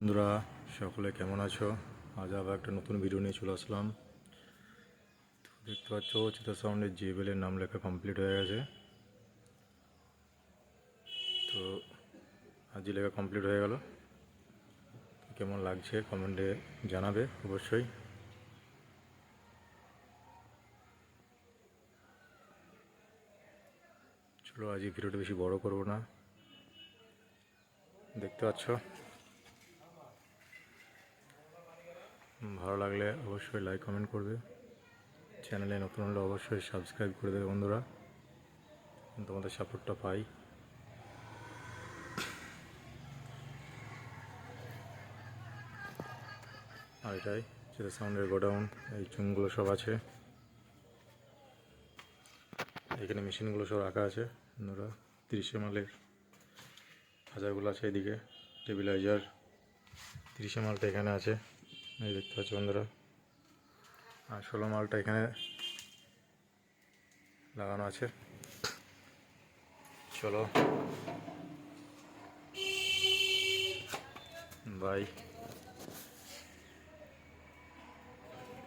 বন্ধুরা, সকলে কেমন আছো? আজ আবার একটা নতুন ভিডিও নিয়ে চলে আসলাম। তো দেখতে পাচ্ছ, চিতা সাউন্ডের জিএবেলের নাম লেখা কমপ্লিট হয়ে গেছে। তো আজই লেখা কমপ্লিট হয়ে গেল, কেমন লাগছে কমেন্টে জানাবে অবশ্যই। চলো, আজ ভিডিওটা বেশি বড় করব না। দেখতে পাচ্ছ? ভালো লাগলে অবশ্যই লাইক কমেন্ট করবে। চ্যানেলে নতুন হলে অবশ্যই সাবস্ক্রাইব করে দেবে বন্ধুরা। তোমাদের সাপোর্টটা পাই। আর এটাই, যেটা সাউন্ডের গোডাউন এই চুনগুলো সব আছে। এখানে মেশিনগুলো সব রাখা আছে, বন্ধুরা। তিরিশে মালের হাজারগুলো আছে এদিকে। টেবিলাইজার তিরিশে মালটা এখানে আছে। এই দেখতে পাচ্ছ বন্ধুরা। আর ষোলো মালটা এখানে লাগানো আছে। চলো। বাই।